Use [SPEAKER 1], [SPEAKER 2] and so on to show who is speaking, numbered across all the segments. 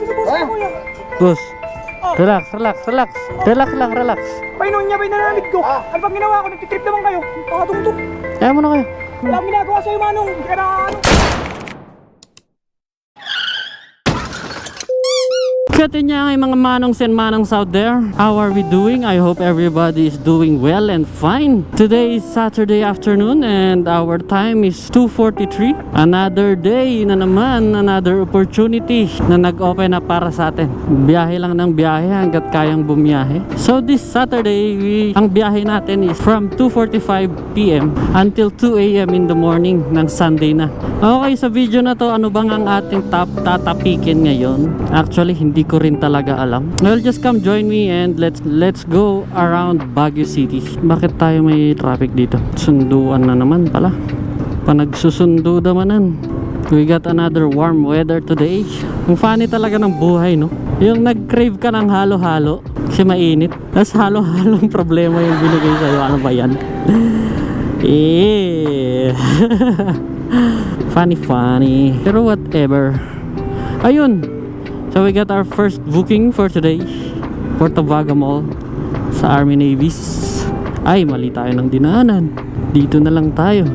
[SPEAKER 1] Sige, boss.
[SPEAKER 2] Ah.
[SPEAKER 1] Kuya.
[SPEAKER 3] Boss. Relax, relax, relax. Relax lang, relax.
[SPEAKER 1] Painuhin niya ba yung nanalig ko? Ano bang ginawa ko? Nagtitrip naman kayo. Pakatungtong.
[SPEAKER 3] Kaya mo na kayo.
[SPEAKER 1] Wala akong ginagawa sa'yo, Manong. Hindi ka na ano.
[SPEAKER 3] Katin niya ang mga manongs and manongs out there. How are we doing? I hope everybody is doing well and fine. Today is Saturday afternoon and our time is 2.43. Another day na naman, another opportunity na nag-open up para sa atin. Biyahe lang ng biyahe hanggat kayang bumiyahe. So this Saturday, we, ang biyahe natin is from 2.45pm until 2am in the morning ng Sunday na. Okay, sa video na to, ano bang ang ating top tatapikin ngayon? Actually, hindi ko rin talaga alam. Well, just come join me and let's let's go around Baguio City. Bakit tayo may traffic dito? Sunduan na naman pala. Panagsusundo damanan. We got another warm weather today. Ang funny talaga ng buhay, no? Yung nag-crave ka ng halo-halo kasi mainit. Tapos halo-halong problema yung binigay sa'yo. Ano ba yan? Eh. funny funny. Pero whatever. Ayun. So we got our first booking for today. Porto Vaga Mall sa Army Navies. Ay, mali tayo ng dinaanan. Dito na lang tayo.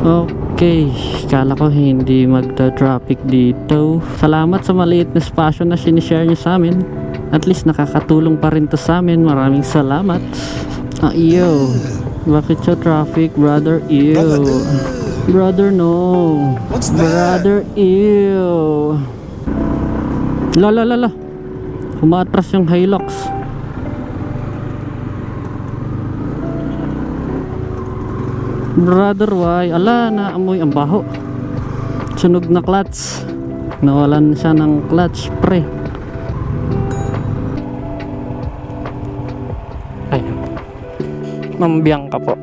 [SPEAKER 3] Okay, kala ko hindi magta-traffic dito. Salamat sa maliit na spasyo na sinishare nyo sa amin. At least nakakatulong pa rin to sa amin. Maraming salamat. Ah, iyo. Bakit siya traffic, brother? Ew. Brother, no.
[SPEAKER 2] What's that?
[SPEAKER 3] Brother, ew. La la la la. Umatras yung Hilux. Brother, why? Ala, naamoy ang baho. Sunog na clutch. Nawalan siya ng clutch, pre. Ay. Mambiyang ka po.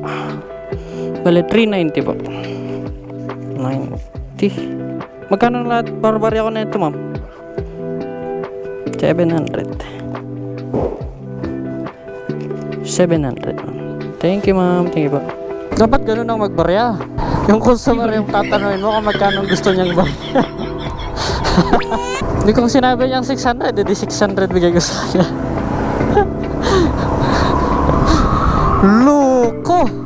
[SPEAKER 3] Bale, 390 po. 90. Magkano lahat barbari ako na ito, ma'am? 700. 700, ma'am. Thank you, ma'am. Thank you po. Dapat ganun ang magbarya. Yung customer yung tatanungin mo kung magkano gusto niyang barya. Hindi kung sinabi niyang 600, edi 600 bigay ko sa kanya. Loko!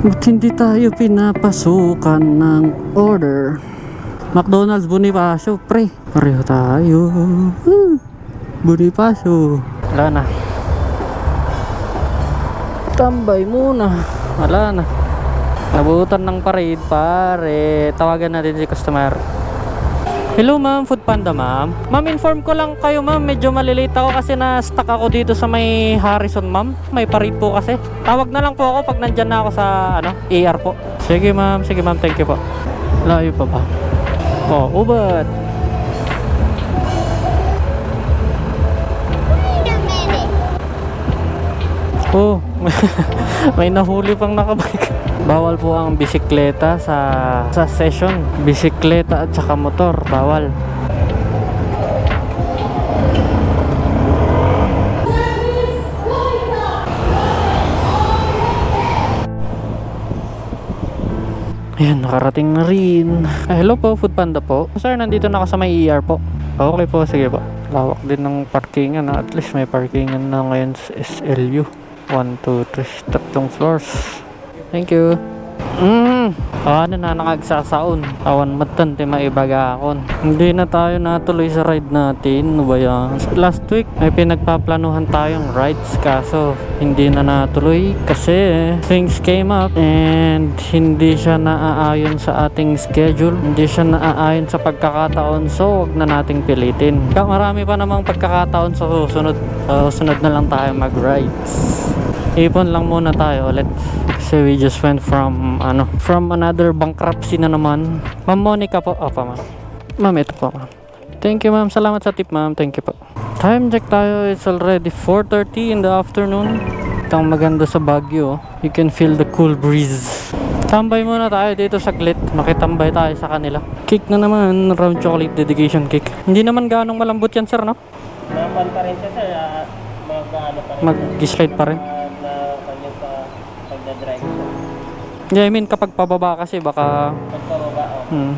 [SPEAKER 3] Ba't hindi tayo pinapasukan ng order? McDonald's Bonifacio, pre. Pareho tayo. Woo! Bonifacio. Wala na. Tambay muna. Wala na. Nabutan ng parade, pare. Tawagan natin si customer. Hello ma'am, food panda ma'am. Ma'am, inform ko lang kayo ma'am. Medyo malilate ako kasi na-stuck ako dito sa may Harrison ma'am. May parade po kasi. Tawag na lang po ako pag nandyan na ako sa ano, AR po. Sige ma'am, sige ma'am, thank you po. Layo pa ba? Oh, ubat. Oh, may nahuli pang nakabike. Bawal po ang bisikleta sa sa session. Bisikleta at saka motor, bawal. Ayan, nakarating na rin. Ah, hello po, Food Panda po. Sir, nandito na ako sa may ER po. Okay po, sige po. Lawak din ng parkingan. At least may parkingan na ngayon sa SLU. 1, 2, 3, tatlong floors. Thank you. Mm, ano na nakagsasaon. Awan matan ti maibagakon. Hindi na tayo natuloy sa ride natin. Ano ba yan? Last week may pinagpaplanuhan tayong rides kaso hindi na natuloy kasi things came up and hindi siya naaayon sa ating schedule. Hindi siya naaayon sa pagkakataon so wag na nating pilitin. Marami pa namang pagkakataon sa susunod. Sa susunod na lang tayo mag-rides. Ipon lang muna tayo ulit. Kasi we just went from, ano, from another bankruptcy na naman. Ma'am Monica po. Opo, ma'am. Ma'am, ito po, ma'am. Thank you, ma'am. Salamat sa tip, ma'am. Thank you po. Time check tayo. It's already 4.30 in the afternoon. Ito ang maganda sa Baguio. You can feel the cool breeze. Tambay muna tayo dito saglit. Makitambay tayo sa kanila. Cake na naman, round chocolate dedication cake. Hindi naman ganong malambot yan, sir, no?
[SPEAKER 2] Mga pa rin siya sir, ah, pa.
[SPEAKER 3] Mag-slide pa rin. Yeah, I mean, kapag pababa kasi baka...
[SPEAKER 2] Pagpababa, oh.
[SPEAKER 3] Hmm.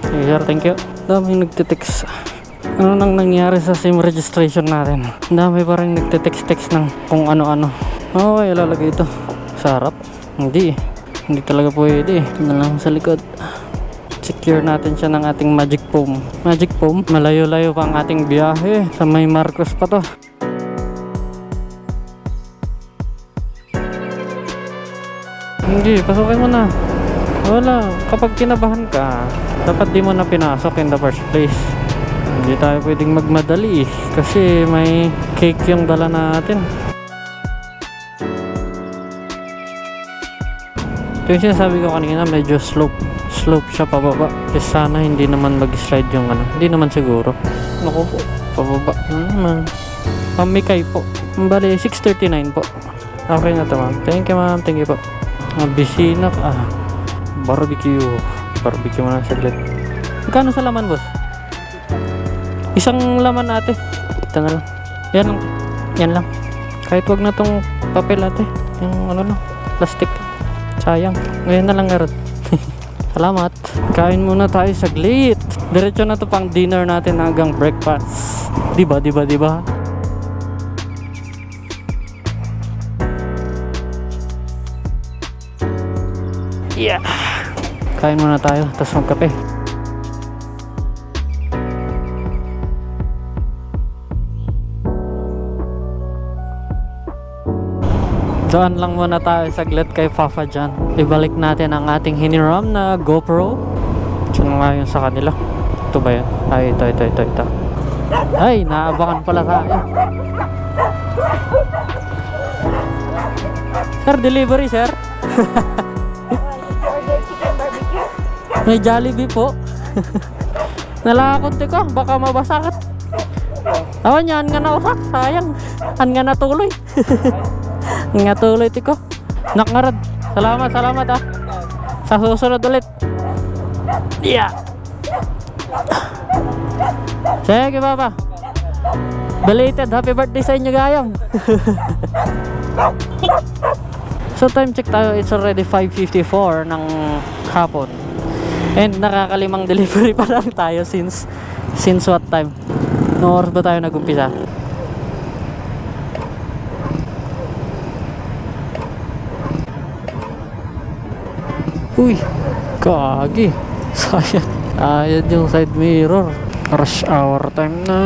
[SPEAKER 3] Sige, sir, thank you. Daming nagtitext. Ano nang nangyari sa SIM registration natin? Dami pa rin nagtitext-text ng kung ano-ano. Okay, ilalagay ito. Sa harap? Hindi. Hindi talaga pwede. Ito na lang sa likod. Secure natin siya ng ating magic foam. Magic foam, malayo-layo pa ang ating biyahe. Sa may Marcos pa to. Hindi, pasukin mo na. Wala. Kapag kinabahan ka, dapat di mo na pinasok in the first place. Hindi tayo pwedeng magmadali eh, kasi may cake yung dala natin. Ito yung sinasabi ko kanina, medyo slope. Slope siya pababa. Kasi sana hindi naman mag-slide yung ano. Hindi naman siguro. Naku po, pababa. Naman. Pamikay po. Bali, 6.39 po. Okay na to ma'am. Thank you ma'am. Thank you po. Bisina ka. Ah, barbecue. Barbecue mo na saglit. Magkano sa laman, boss? Isang laman ate. Ito na lang. Yan lang. Yan lang. Kahit wag na tong papel ate. Yung ano lang. Plastic. Sayang. Ngayon na lang garot. Salamat. Kain muna tayo saglit. Diretso na to pang dinner natin hanggang breakfast. Diba, diba, diba? Yeah. Kain muna tayo, tapos magkape. Doon lang muna tayo saglit kay Fafa dyan. Ibalik natin ang ating hiniram na GoPro. Sino nga yun sa kanila? Ito ba yun? Ay, ito, ito, ito, ito. Ay, naabakan pala tayo. Sir, delivery, sir. May Jollibee po. Nalakakunti ko, baka mabasakat. Awan yan nga na usak, sayang. An nga natuloy. nga tuloy tiko. Nakarad. Salamat, salamat ah. Sa susunod ulit. Yeah. Sige, Papa. Belated happy birthday sa inyo, Gayong. so time check tayo, it's already 5.54 ng hapon. And nakakalimang delivery pa lang tayo since since what time? No oras ba tayo nagumpisa? Uy, kagi. Sayang. Ayan yung side mirror. Rush hour time na.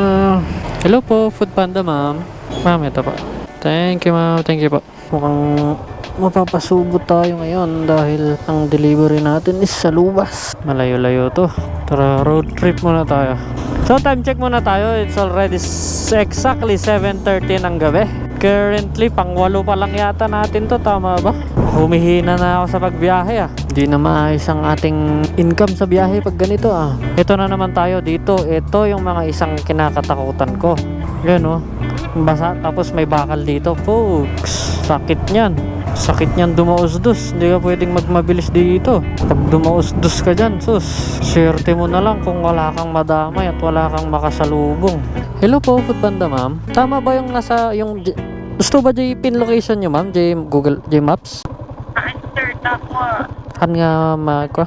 [SPEAKER 3] Hello po, Food Panda ma'am. Ma'am, ito po. Thank you ma'am, thank you po. Mukhang mapapasubo tayo ngayon dahil ang delivery natin is sa lubas. Malayo-layo to. Tara, road trip muna tayo. So time check muna tayo. It's already exactly 7.30 ng gabi. Currently, pang walo pa lang yata natin to. Tama ba? Humihina na ako sa pagbiyahe ah. Hindi na maayos ang ating income sa biyahe pag ganito ah. Ito na naman tayo dito. Ito yung mga isang kinakatakutan ko. Yan oh. Basa, tapos may bakal dito. Folks, sakit niyan. Sakit niyan dumausdos. Hindi ka pwedeng magmabilis dito. Pag dumausdos ka dyan, sus, swerte mo na lang kung wala kang madamay at wala kang makasalubong. Hello po, Food Panda ma'am. Tama ba yung nasa, yung, gusto ba J pin location nyo ma'am? J Google, J Maps?
[SPEAKER 4] Answer ako.
[SPEAKER 3] Kan nga ma ko?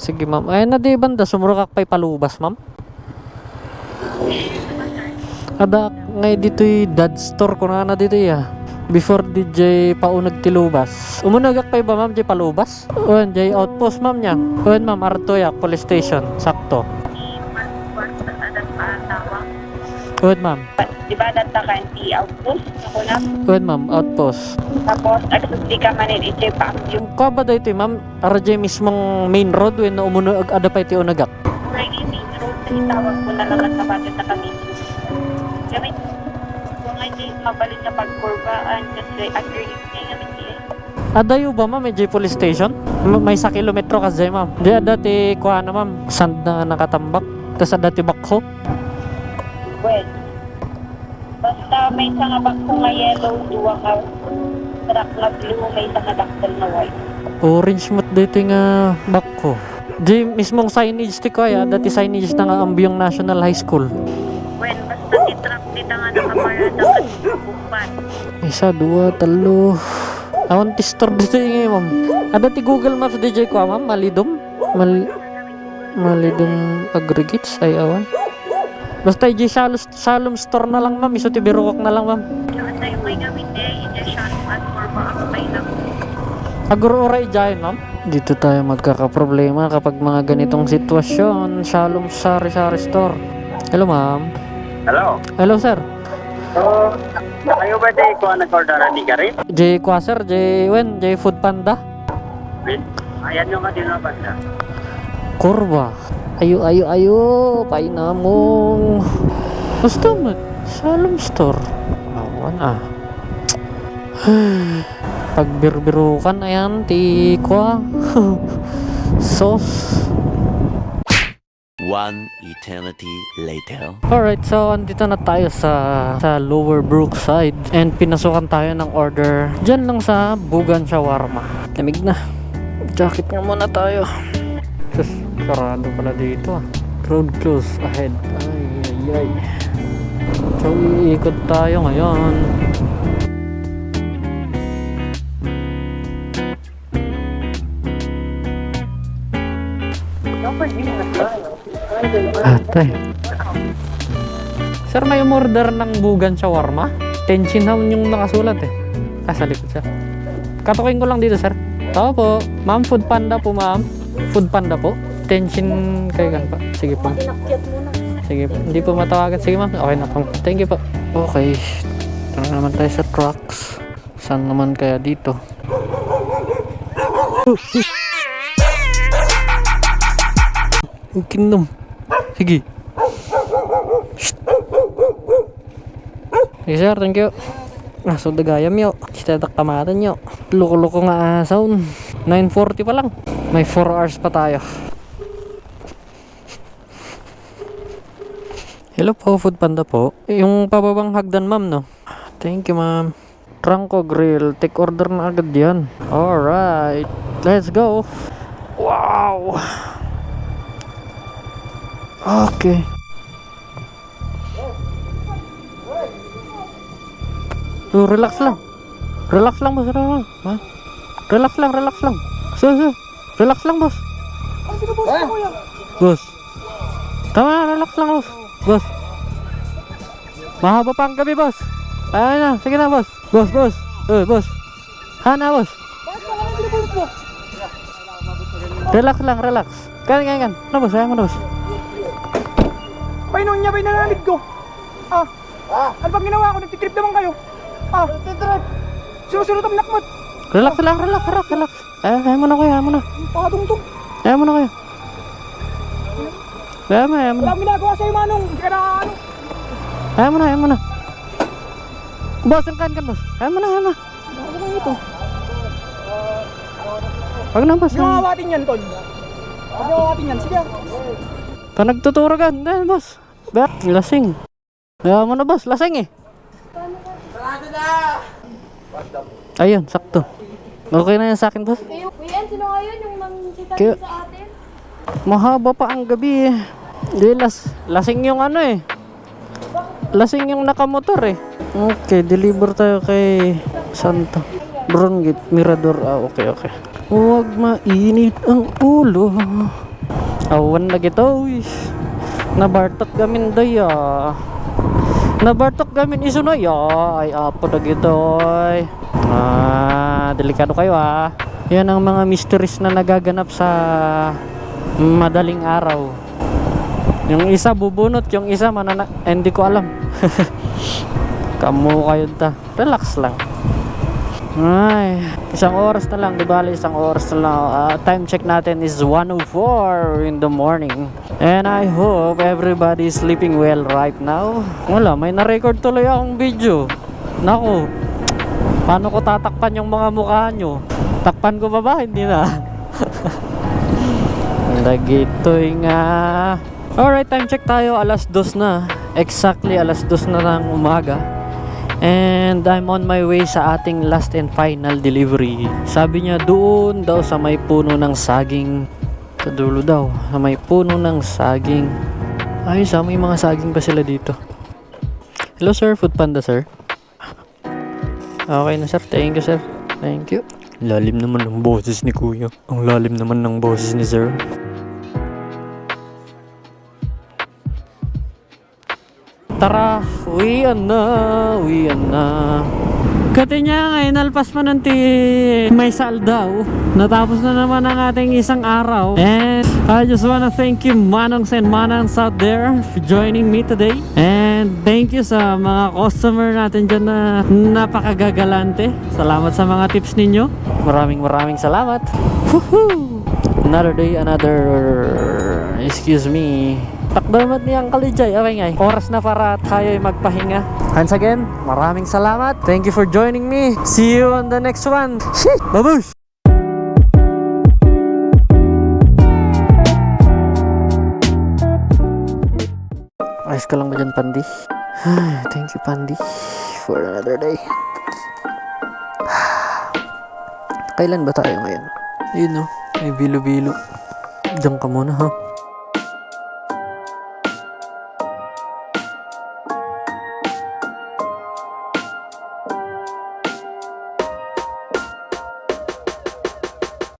[SPEAKER 3] Sige ma'am. Ay na di banda sumurok pay palubas ma'am. Ada ngay dito dad store ko na na dito ya. Before DJ paunag tilubas. Umunag pay ba ma'am di palubas? Uwan J outpost ma'am niya. Uwan ma'am Artoya police station. Sakto. Uwan ma'am.
[SPEAKER 4] Di ba data ka hindi outpost? Ako na.
[SPEAKER 3] Uwan ma'am outpost.
[SPEAKER 4] Tapos, agsusi ka man in ije pa. Yung
[SPEAKER 3] Ko ba dito ma'am? RJ mismong main road when umunag ada pa iti unagak.
[SPEAKER 4] Friday main road, itawag ko na lang sa budget na kami. Hindi mabalin na pagkurbaan, kasi agree siya.
[SPEAKER 3] Adayo ba ma'am, medyo police station? May sa kilometro kasi ma'am. Di dati kuha na ma'am, sand na nakatambak. Tapos dati bakho.
[SPEAKER 4] Well, basta may isang abang ko nga yellow, duwa ka. truck na blue, may isang adapter na white.
[SPEAKER 3] Orange mat dito nga back ko. Di mismong signage ti ko ya, dati signage na nga Ambyong National High School.
[SPEAKER 4] When basta si truck dito nga nakaparada.
[SPEAKER 3] Isa, dua, talo. Awan ti store dito yung ma'am. Ada ti Google Maps DJ ko ma'am, malidom. Mal malidom aggregates ay awan. Basta yung Shalom, Shalom store na lang ma'am, iso ti Birokok na lang ma'am.
[SPEAKER 4] Eh.
[SPEAKER 3] Aguro oray dyan ma'am. Dito tayo magkakaproblema kapag mga ganitong sitwasyon. Shalom Sari Sari Store. Hello ma'am.
[SPEAKER 2] Hello.
[SPEAKER 3] Hello sir.
[SPEAKER 2] So, kayo ba tayo ko nag-order ni Gary?
[SPEAKER 3] J Quaser, J Wen, J Food Panda.
[SPEAKER 2] Wait. Ayan yung ba siya?
[SPEAKER 3] Kurba. Ayo, ayo, ayo. Painamong. Basta mag. Shalom store. Awan ah. Pagbirbirukan ayan, ti kwa. Sauce.
[SPEAKER 5] One eternity later.
[SPEAKER 3] Alright, so andito na tayo sa sa Lower Brookside and pinasukan tayo ng order dyan lang sa Bugan Shawarma. Lamig na. Jacket nga muna tayo. Sus, sarado pala dito ah. Road close ahead. Ay, ay, ay. So, iikot tayo ngayon. Ate. Sir, may umorder ng bugan shawarma? Tenchinhaon yung nakasulat eh. Ah, sa likod siya. Katukin ko lang dito, sir. Oo po. Ma'am, food panda po, ma'am. Food panda po. Tenchin kayo gan pa. Sige po. Sige po. Hindi po matawagan. Sige ma'am. Okay na po. Thank you po. Okay. Tara naman tayo sa trucks. Saan naman kaya dito? Kinom. Sige. Shh. Sige sir, thank you. Ah, so dagayam yo. Sitatak tamatan yo. Loko-loko nga asaw. 9.40 pa lang. May 4 hours pa tayo. Hello po, Food Panda po. Yung pababang hagdan ma'am, no? Thank you, ma'am. Trangko Grill. Take order na agad yan. Alright. Let's go. Wow. Okay. So, relax lang. Relax lang, boss. Relax lang. Relax lang, relax lang. So, so. Relax lang, boss. Boss. Tama relax lang, boss. Boss. Mahaba pa ang gabi, boss. Ayun na, sige na, boss. Boss, boss. Uy, boss. Hana, boss. Relax lang, relax. Kan, kan, kan. Ano, boss? Ayaw mo na, boss.
[SPEAKER 1] Painon niya, may nanalig ko. Ah. Ano bang ginawa ko? Nagtitrip naman kayo. Ah. Nagtitrip. Sinusunod ang nakmat.
[SPEAKER 3] Relax lang, relax, relax, relax. Ayaw, ayaw mo na, kuya. Ayaw mo na.
[SPEAKER 1] Pakatungtong.
[SPEAKER 3] Ayaw mo na, kuya. Ayaw mo, ayaw mo
[SPEAKER 1] Wala
[SPEAKER 3] na.
[SPEAKER 1] akong ginagawa sa'yo, Manong. Hindi ka na ano.
[SPEAKER 3] Ayaw mo na, ayaw mo na. Boss, ang kan kan, boss. Ayaw mo na, ayaw mo na.
[SPEAKER 1] Ano ba ito?
[SPEAKER 3] Wag na, boss.
[SPEAKER 1] Hindi mo awatin yan, Tol. Hindi mo awatin yan. Sige. ah.
[SPEAKER 3] Pa nagtuturo ka. Dahil, boss. Ba, lasing. Ayaw mo na, boss. Lasing eh. Ayun, sakto. Okay na yan sa akin, boss.
[SPEAKER 6] Kayo, kuya, sino ngayon yung mangsita
[SPEAKER 3] Kaya-
[SPEAKER 6] sa atin?
[SPEAKER 3] Mahaba pa ang gabi eh. Di, las, lasing yung ano eh. Lasing yung nakamotor eh. Okay, deliver tayo kay Santa. Brongit, Mirador. Ah, okay, okay. Huwag mainit ang ulo. Awan na gito. uy. Nabartok gamin daya. Nabartok gamin iso na ya. Ay, apo na gito. Ah, delikado kayo ah. Yan ang mga mysteries na nagaganap sa madaling araw. Yung isa bubunot, yung isa manana... Hindi ko alam. Kamu kayo ta. Relax lang. Ay, isang oras na lang, di bali isang oras na lang. Ah, time check natin is 1.04 in the morning. And I hope everybody is sleeping well right now. Wala, may na-record tuloy akong video. Naku, paano ko tatakpan yung mga mukha nyo? Takpan ko ba ba? Hindi na. Lagitoy nga. Alright, time check tayo. Alas dos na. Exactly alas dos na ng umaga. And I'm on my way sa ating last and final delivery. Sabi niya doon daw sa may puno ng saging. Sa dulo daw, sa may puno ng saging. Ay, sa may mga saging pa sila dito. Hello sir, Food Panda sir. Okay na sir, thank you sir. Thank you. Lalim naman ng boses ni kuya. Ang lalim naman ng boses ni sir. Tara, uwian na, uwian na. Kati niya nga, inalpas pa ng ti may saldaw. Natapos na naman ang ating isang araw. And I just wanna thank you Manongs and Manangs out there for joining me today. And thank you sa mga customer natin dyan na napakagagalante. Salamat sa mga tips ninyo. Maraming maraming salamat. Woohoo! Another day, another... Excuse me. Takdamat ni Uncle Ijay. Okay nga. Oras na para tayo magpahinga. Once again, maraming salamat. Thank you for joining me. See you on the next one. Shit! Babush! Ayos ka lang ba dyan, Pandi? Thank you, Pandi, for another day. Kailan ba tayo ngayon? Ayun no, may bilo-bilo. Diyan ka muna ha.